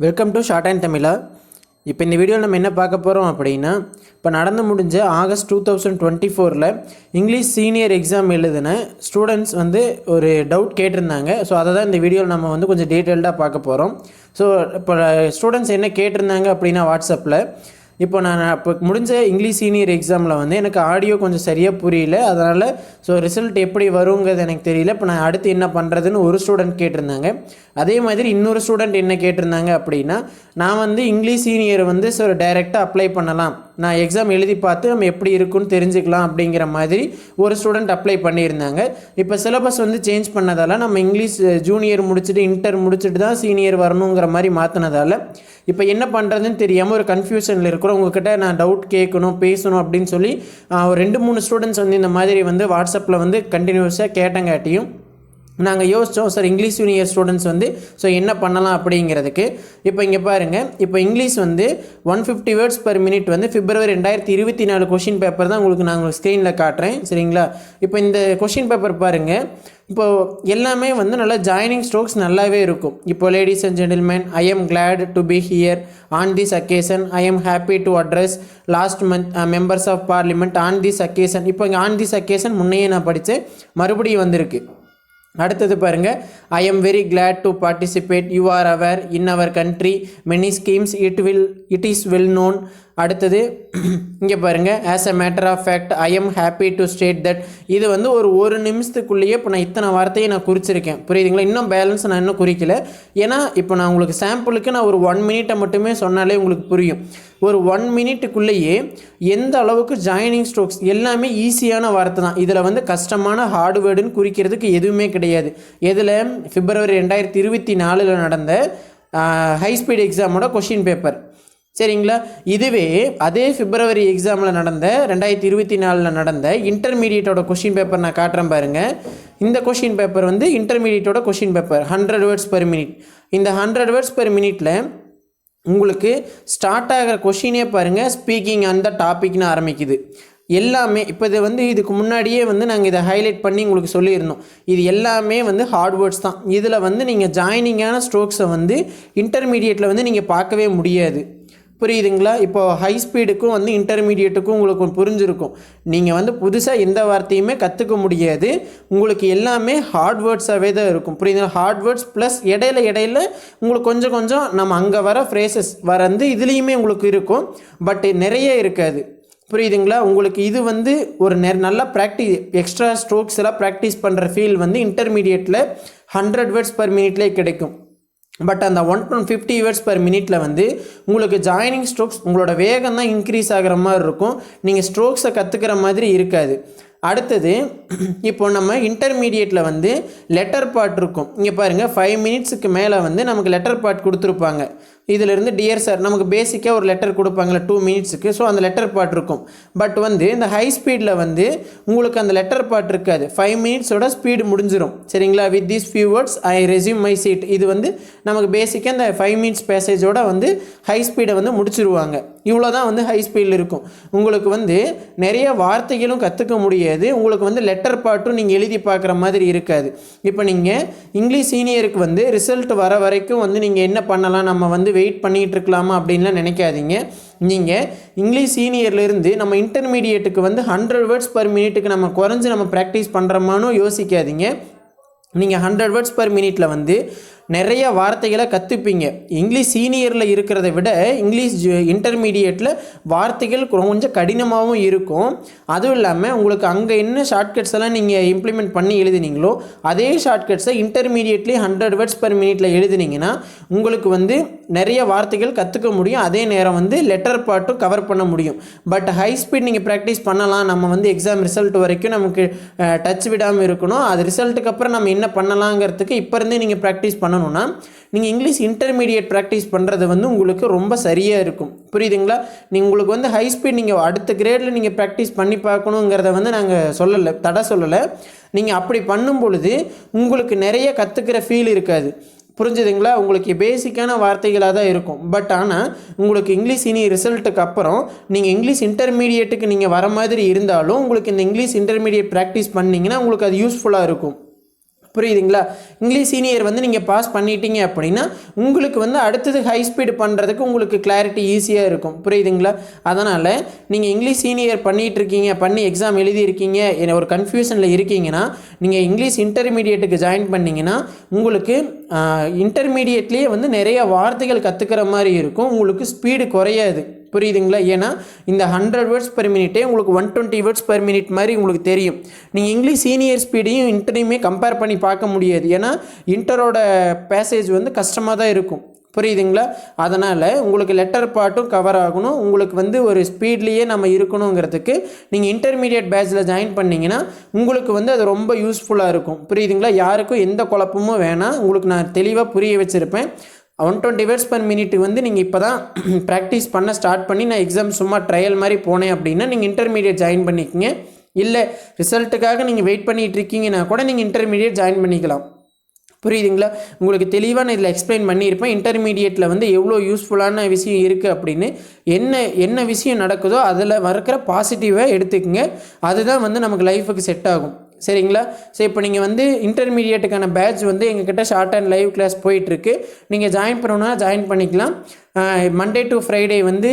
Welcome to short and தமிழா இப்போ இந்த வீடியோவில் நம்ம என்ன பார்க்க போகிறோம் அப்படின்னா இப்போ நடந்து முடிஞ்ச ஆகஸ்ட் டூ தௌசண்ட் டுவெண்ட்டி ஃபோரில் இங்கிலீஷ் சீனியர் எக்ஸாம் எழுதின ஸ்டூடெண்ட்ஸ் வந்து ஒரு டவுட் கேட்டிருந்தாங்க. ஸோ அதை தான் இந்த வீடியோவில் நம்ம வந்து கொஞ்சம் டீட்டெயில்டாக பார்க்க போகிறோம் ஸோ இப்போ ஸ்டூடெண்ட்ஸ் என்ன கேட்டிருந்தாங்க அப்படின்னா வாட்ஸ்அப்பில் இப்போ நான் இப்போ முடிஞ்ச இங்கிலீஷ் சீனியர் எக்ஸாமில் வந்து எனக்கு ஆடியோ கொஞ்சம் சரியாக புரியல. அதனால் ஸோ ரிசல்ட் எப்படி வருங்கிறது எனக்கு தெரியல. இப்போ நான் அடுத்து என்ன பண்ணுறதுன்னு ஒரு ஸ்டூடெண்ட் கேட்டிருந்தாங்க. அதே மாதிரி இன்னொரு ஸ்டூடெண்ட் என்ன கேட்டிருந்தாங்க அப்படின்னா நான் வந்து இங்கிலீஷ் சீனியர் வந்து ஸோ டைரெக்டாக அப்ளை பண்ணலாம். நான் எக்ஸாம் எழுதி பார்த்து நம்ம எப்படி இருக்குன்னு தெரிஞ்சுக்கலாம் அப்படிங்கிற மாதிரி ஒரு ஸ்டூடெண்ட் அப்ளை பண்ணியிருந்தாங்க. இப்போ சிலபஸ் வந்து சேஞ்ச் பண்ணதால் நம்ம இங்கிலீஷ் ஜூனியர் முடிச்சுட்டு இன்டர் முடிச்சுட்டு தான் சீனியர் வரணுங்கிற மாதிரி மாற்றினதால இப்போ என்ன பண்ணுறதுன்னு தெரியாமல் ஒரு கன்ஃபியூஷனில் இருக்கிறோம். உங்ககிட்ட நான் டவுட் கேட்கணும் பேசணும் அப்படின்னு சொல்லி ஒரு ரெண்டு மூணு ஸ்டூடெண்ட்ஸ் வந்து இந்த மாதிரி வந்து வாட்ஸ்அப்பில் வந்து கண்டினியூஸாக கேட்டங்காட்டியும் நாங்கள் யோசித்தோம் சார் இங்கிலீஷ் யூனியர் ஸ்டூடெண்ட்ஸ் வந்து ஸோ என்ன பண்ணலாம் அப்படிங்கிறதுக்கு? இப்போ இங்கே பாருங்கள் இப்போ இங்கிலீஷ் வந்து one fifty words per minute வந்து பிப்ரவரி ரெண்டாயிரத்தி இருபத்தி நாலு கொஷின் பேப்பர் தான் உங்களுக்கு நாங்கள் ஸ்க்ரீனில் காட்டுறேன் சரிங்களா? இப்போ இந்த கொஷின் பேப்பர் பாருங்கள் இப்போது எல்லாமே வந்து நல்லா ஜாயினிங் ஸ்ட்ரோக்ஸ் நல்லாவே இருக்கும். இப்போ ladies and gentlemen I am glad to be here on this occasion I am happy to address last month members of parliament on this occasion இப்போ இங்கே ஆன் திஸ் அக்கேஷன் முன்னையே நான் படித்தேன் மறுபடியும் வந்திருக்கு. அடுத்தது பாருங்க. I am very glad to participate you are our in our country many schemes it will it is well known அடுத்தது இங்கே பாருங்க. As a matter of fact I am happy to state that இது வந்து ஒரு ஒரு நிமிஷத்துக்குள்ளேயே இப்போ நான் இத்தனை வார்த்தையை நான் குறிச்சிருக்கேன். புரியுதுங்களா? இன்னும் பேலன்ஸ் நான் இன்னும் குறிக்கல. ஏன்னா இப்போ நான் உங்களுக்கு சாம்பிளுக்கு நான் ஒரு ஒன் மினிட்டை மட்டுமே சொன்னாலே உங்களுக்கு புரியும். ஒரு ஒன் மினிட்டுக்குள்ளேயே எந்த அளவுக்கு ஜாயினிங் ஸ்ட்ரோக்ஸ் எல்லாமே ஈஸியான வார்த்தை தான். இதில் வந்து கஷ்டமான ஹார்ட்வேர்டுன்னு குறிக்கிறதுக்கு எதுவுமே கிடையாது. எதில்? பிப்ரவரி ரெண்டாயிரத்தி இருபத்தி நாலில் நடந்த ஹை ஸ்பீட் எக்ஸாமோட கொஷின் பேப்பர் சரிங்களா? இதுவே அதே பிப்ரவரி எக்ஸாமில் நடந்த ரெண்டாயிரத்தி இருபத்தி நாலில் நடந்த இன்டர்மீடியட்டோட கொஷின் பேப்பர் நான் காட்டுறேன் பாருங்கள் இந்த கொஷின் பேப்பர் வந்து இன்டர்மீடியட்டோட question paper hundred words per minute இந்த ஹண்ட்ரட் வேர்ட்ஸ் பெர் மினிட்டில் உங்களுக்கு ஸ்டார்ட் ஆகிற கொஷினே பாருங்கள் ஸ்பீக்கிங் அந்த டாபிக்னு ஆரம்பிக்குது. எல்லாமே இப்போ இது வந்து இதுக்கு முன்னாடியே வந்து நாங்கள் இதை ஹைலைட் பண்ணி உங்களுக்கு சொல்லியிருந்தோம். இது எல்லாமே வந்து ஹார்ட் வேர்ட்ஸ் தான். இதில் வந்து நீங்கள் ஜாயினிங்கான ஸ்ட்ரோக்ஸை வந்து இன்டர்மீடியட்டில் வந்து நீங்கள் பார்க்கவே முடியாது. புரியுதுங்களா? இப்போ ஹை ஸ்பீடுக்கும் வந்து இன்டர்மீடியட்டுக்கும் உங்களுக்கு புரிஞ்சிருக்கும். நீங்கள் வந்து புதுசாக எந்த வார்த்தையுமே கற்றுக்க முடியாது. உங்களுக்கு எல்லாமே ஹார்ட் வேர்ட்ஸாகவே தான் இருக்கும். புரியுதுங்களா? ஹார்ட் வேர்ட்ஸ் ப்ளஸ் இடையில இடையில உங்களுக்கு கொஞ்சம் கொஞ்சம் நம்ம அங்கே வர ஃப்ரேசஸ் வரந்து இதுலேயுமே உங்களுக்கு இருக்கும். பட் நிறைய இருக்காது. புரியுதுங்களா? உங்களுக்கு இது வந்து ஒரு நெ நல்லா ப்ராக்டிஸ் எக்ஸ்ட்ரா ஸ்ட்ரோக்ஸ் எல்லாம் ப்ராக்டிஸ் பண்ணுற ஃபீல் வந்து இன்டர்மீடியட்டில் ஹண்ட்ரட் வேர்ட்ஸ் பர் மினிட்லேயே கிடைக்கும். பட் அந்த one one fifty years per மினிட்ல வந்து உங்களுக்கு ஜாயினிங் ஸ்ட்ரோக்ஸ் உங்களோட வேகம் தான் இன்க்ரீஸ் ஆகிற மாதிரி இருக்கும். நீங்கள் ஸ்ட்ரோக்ஸை கற்றுக்கிற மாதிரி இருக்காது. அடுத்தது இப்போ நம்ம இன்டர்மீடியட்டில் வந்து லெட்டர் பார்ட் இருக்கும். இங்கே பாருங்கள் ஃபைவ் மினிட்ஸுக்கு மேலே வந்து நமக்கு லெட்டர் பார்ட் கொடுத்துருப்பாங்க. இதிலிருந்து டியர் சார் நமக்கு பேசிக்காக ஒரு லெட்டர் கொடுப்பாங்களே டூ மினிட்ஸுக்கு ஸோ அந்த லெட்டர் பார்ட் இருக்கும். பட் வந்து இந்த ஹை ஸ்பீடில் வந்து உங்களுக்கு அந்த லெட்டர் பார்ட் இருக்காது. ஃபைவ் மினிட்ஸோட ஸ்பீடு முடிஞ்சிடும் சரிங்களா? With these few words I resume my seat இது வந்து நமக்கு பேசிக்காக இந்த ஃபைவ் மினிட்ஸ் பேசேஜோட வந்து ஹை ஸ்பீடை வந்து முடிச்சிருவாங்க. இவ்வளோ தான் வந்து ஹை ஸ்பீடில் இருக்கும். உங்களுக்கு வந்து நிறைய வார்த்தைகளும் கற்றுக்க முடியாது உங்களுக்கு வந்து லெட்டர் பார்ட்டும் நீங்கள் எழுதி பார்க்குற மாதிரி இருக்காது. இப்போ நீங்கள் இங்கிலீஷ் சீனியருக்கு வந்து ரிசல்ட் வர வரைக்கும் வந்து நீங்கள் என்ன பண்ணலாம்? நம்ம வந்து வெயிட் பண்ணிகிட்டு இருக்கலாமா? அப்படின்லாம் நினைக்காதீங்க. நீங்கள் இங்கிலீஷ் சீனியர்லேருந்து நம்ம இன்டர்மீடியட்டுக்கு வந்து ஹண்ட்ரட் வேர்ட்ஸ் பர் மினிட்டுக்கு நம்ம குறைஞ்சி நம்ம ப்ராக்டிஸ் பண்ணுறோமானும் யோசிக்காதீங்க. நீங்கள் ஹண்ட்ரட் வேர்ட்ஸ் பர் மினிட்டில் வந்து நிறைய வார்த்தைகளை கற்றுப்பீங்க இங்கிலீஷ் சீனியரில் இருக்கிறத விட இங்கிலீஷ் இன்டர்மீடியட்டில் வார்த்தைகள் கொஞ்சம் கடினமாகவும் இருக்கும். அதுவும் இல்லாமல் உங்களுக்கு அங்கே என்ன ஷார்ட்கட்ஸ் எல்லாம் நீங்கள் இம்ப்ளிமெண்ட் பண்ணி எழுதினீங்களோ அதே ஷார்ட்கட்ஸை இன்டர்மீடியட்லேயே ஹண்ட்ரட் வேர்ட்ஸ் பர் மினிட்ல எழுதினீங்கன்னா உங்களுக்கு வந்து நிறைய வார்த்தைகள் கற்றுக்க முடியும். அதே நேரம் வந்து லெட்டர் பார்ட்டும் கவர் பண்ண முடியும். பட் ஹை ஸ்பீட் நீங்கள் ப்ராக்டிஸ் பண்ணலாம். நம்ம வந்து எக்ஸாம் ரிசல்ட் வரைக்கும் நமக்கு டச் விடாமல் இருக்கணும். அது ரிசல்ட்டுக்கு அப்புறம் நம்ம என்ன பண்ணலாங்கிறதுக்கு இப்போ இருந்தே நீங்கள் ப்ராக்டிஸ் பண்ணணும். பண்ணணும்னா நீங்கள் இங்கிலீஷ் இன்டர்மீடியட் ப்ராக்டிஸ் பண்ணுறது வந்து உங்களுக்கு ரொம்ப சரியாக இருக்கும். புரியுதுங்களா? நீங்கள் உங்களுக்கு வந்து ஹை ஸ்பீட் நீங்கள் அடுத்த கிரேடில் நீங்கள் ப்ராக்டிஸ் பண்ணி பார்க்கணுங்கிறத வந்து நாங்கள் சொல்லலை தடை சொல்லலை. நீங்கள் அப்படி பண்ணும் பொழுது உங்களுக்கு நிறைய கற்றுக்கிற ஃபீல் இருக்காது. புரிஞ்சுதுங்களா? உங்களுக்கு பேசிக்கான வார்த்தைகளாக தான் இருக்கும். பட் ஆனால் உங்களுக்கு இங்கிலீஷ் இனி ரிசல்ட்டுக்கு அப்புறம் நீங்கள் இங்கிலீஷ் இன்டர்மீடியட்டுக்கு நீங்கள் வர மாதிரி இருந்தாலும் உங்களுக்கு இந்த இங்கிலீஷ் இன்டர்மீடியட் ப்ராக்டிஸ் பண்ணிங்கன்னா உங்களுக்கு அது யூஸ்ஃபுல்லாக இருக்கும். புரியுதுங்களா? இங்கிலீஷ் சீனியர் வந்து நீங்கள் பாஸ் பண்ணிட்டீங்க அப்படின்னா உங்களுக்கு வந்து அடுத்தது ஹை ஸ்பீடு பண்ணுறதுக்கு உங்களுக்கு கிளாரிட்டி ஈஸியாக இருக்கும். புரியுதுங்களா? அதனால் நீங்கள் இங்கிலீஷ் சீனியர் பண்ணிகிட்டு இருக்கீங்க பண்ணி எக்ஸாம் எழுதியிருக்கீங்க என்ன ஒரு கன்ஃபியூஷனில் இருக்கீங்கன்னா நீங்கள் இங்கிலீஷ் இன்டர்மீடியட்டுக்கு ஜாயின் பண்ணீங்கன்னா உங்களுக்கு இன்டர்மீடியட்லேயே வந்து நிறைய வார்த்தைகள் கற்றுக்கிற மாதிரி இருக்கும். உங்களுக்கு ஸ்பீடு குறையாது. புரியுதுங்களா? ஏன்னா இந்த ஹண்ட்ரட் வேர்ட்ஸ் பெர் மினிட்டே உங்களுக்கு one twenty words per minute மாதிரி உங்களுக்கு தெரியும். நீங்கள் இங்கிலீஷ் சீனியர் ஸ்பீடையும் இன்டர்னையுமே கம்பேர் பண்ணி பார்க்க முடியாது. ஏன்னா இன்டரோட பேசேஜ் வந்து கஷ்டமாக தான் இருக்கும். புரியுதுங்களா? அதனால் உங்களுக்கு லெட்டர் பாட்டும் கவர் ஆகணும். உங்களுக்கு வந்து ஒரு ஸ்பீட்லேயே நம்ம இருக்கணுங்கிறதுக்கு நீங்கள் இன்டர்மீடியட் பேட்சில் ஜாயின் பண்ணிங்கன்னா உங்களுக்கு வந்து அது ரொம்ப யூஸ்ஃபுல்லாக இருக்கும். புரியுதுங்களா? யாருக்கும் எந்த குழப்பமும் வேணாம். உங்களுக்கு நான் தெளிவாக புரிய வச்சுருப்பேன். One twenty words per minute வந்து நீங்கள் இப்போ தான் ப்ராக்டிஸ் பண்ண ஸ்டார்ட் பண்ணி நான் எக்ஸாம் சும்மா ட்ரையல் மாதிரி போனேன் அப்படின்னா நீங்கள் இன்டர்மீடியட் ஜாயின் பண்ணிக்கங்க. இல்லை ரிசல்ட்டுக்காக நீங்கள் வெயிட் பண்ணிகிட்டு இருக்கீங்கன்னா கூட நீங்கள் இன்டர்மீடியட் ஜாயின் பண்ணிக்கலாம். புரியுதுங்களா? உங்களுக்கு தெளிவாக நான் இதில் எக்ஸ்பிளைன் பண்ணியிருப்பேன். இன்டர்மீடியட்டில் வந்து எவ்வளோ யூஸ்ஃபுல்லான விஷயம் இருக்குது அப்படின்னு என்ன என்ன விஷயம் நடக்குதோ அதில் வறுக்கிற பாசிட்டிவாக எடுத்துக்கங்க. அதுதான் வந்து நமக்கு லைஃபுக்கு செட் ஆகும். சரிங்களா? ஸோ இப்போ நீங்கள் வந்து இன்டர்மீடியட்டுக்கான பேட்ச் வந்து எங்ககிட்ட ஷார்ட் அண்ட் லைவ் கிளாஸ் போயிட்டுருக்கு நீங்கள் ஜாயின் பண்ணணுன்னா ஜாயின் பண்ணிக்கலாம். மண்டே டு ஃப்ரைடே வந்து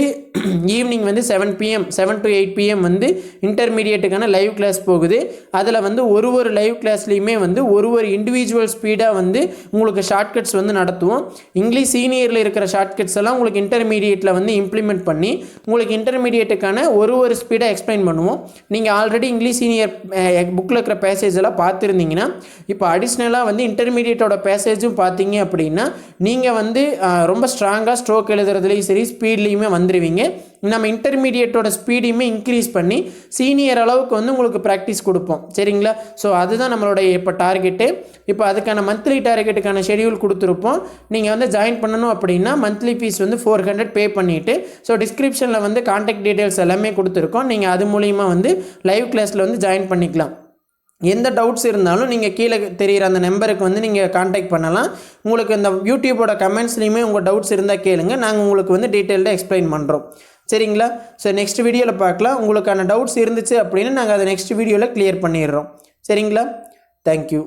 ஈவினிங் வந்து seven PM seven to eight PM வந்து இன்டர்மீடியட்டுக்கான லைவ் கிளாஸ் போகுது. அதில் வந்து ஒரு ஒரு லைவ் கிளாஸ்லேயுமே வந்து ஒரு ஒரு இண்டிவிஜுவல் ஸ்பீடாக வந்து உங்களுக்கு ஷார்ட்கட்ஸ் வந்து நடத்துவோம். இங்கிலீஷ் சீனியரில் இருக்கிற ஷார்ட்கட்ஸ் எல்லாம் உங்களுக்கு இன்டர்மீடியட்டில் வந்து இம்ப்ளிமெண்ட் பண்ணி உங்களுக்கு இன்டர்மீடியட்டுக்கான ஒரு ஒரு ஸ்பீடாக எக்ஸ்பிளைன் பண்ணுவோம். நீங்கள் ஆல்ரெடி இங்கிலீஷ் சீனியர் புக்கில் இருக்கிற பேசேஜ் எல்லாம் பார்த்துருந்தீங்கன்னா இப்போ அடிஷ்னலாக வந்து இன்டர்மீடியட்டோட பேசேஜும் பார்த்தீங்க அப்படின்னா நீங்கள் வந்து ரொம்ப ஸ்ட்ராங்காக ஸ்ட்ரோக் எழுதுறதுலையும் சரி ஸ்பீட்லேயுமே வந்துடுவீங்க நம்ம இன்டர்மீடியட்டோட ஸ்பீடையுமே இன்க்ரீஸ் பண்ணி சீனியர் அளவுக்கு வந்து உங்களுக்கு ப்ராக்டிஸ் கொடுப்போம். சரிங்களா? ஸோ அதுதான் நம்மளுடைய இப்போ டார்கெட்டு இப்போ அதுக்கான மந்த்லி டார்கெட்டுக்கான ஷெடியூல் கொடுத்துருப்போம். நீங்கள் வந்து ஜாயின் பண்ணணும் அப்படின்னா மந்த்லி ஃபீஸ் வந்து ஃபோர் ஹண்ட்ரட் பே பண்ணிவிட்டு ஸோ டிஸ்கிரிப்ஷனில் வந்து காண்டாக்ட் டீட்டெயில்ஸ் எல்லாமே கொடுத்துருக்கோம். நீங்கள் அது மூலிமா வந்து லைவ் கிளாஸில் வந்து ஜாயின் பண்ணிக்கலாம். எந்த டவுட்ஸ் இருந்தாலும் நீங்கள் கீழே தெரிகிற அந்த நம்பருக்கு வந்து நீங்கள் காண்டாக்ட் பண்ணலாம். உங்களுக்கு இந்த யூடியூபோட கமெண்ட்ஸ்லையுமே உங்கள் டவுட்ஸ் இருந்தால் கேளுங்க. நாங்கள் உங்களுக்கு வந்து டீட்டெயில்டாக எக்ஸ்பிளைன் பண்ணுறோம் சரிங்களா? ஸோ நெக்ஸ்ட் வீடியோவில் பார்க்கலாம். உங்களுக்கான டவுட்ஸ் இருந்துச்சு அப்படின்னு நாங்கள் அதை நெக்ஸ்ட் வீடியோவில் க்ளியர் பண்ணிடுறோம். சரிங்களா? தேங்க்யூ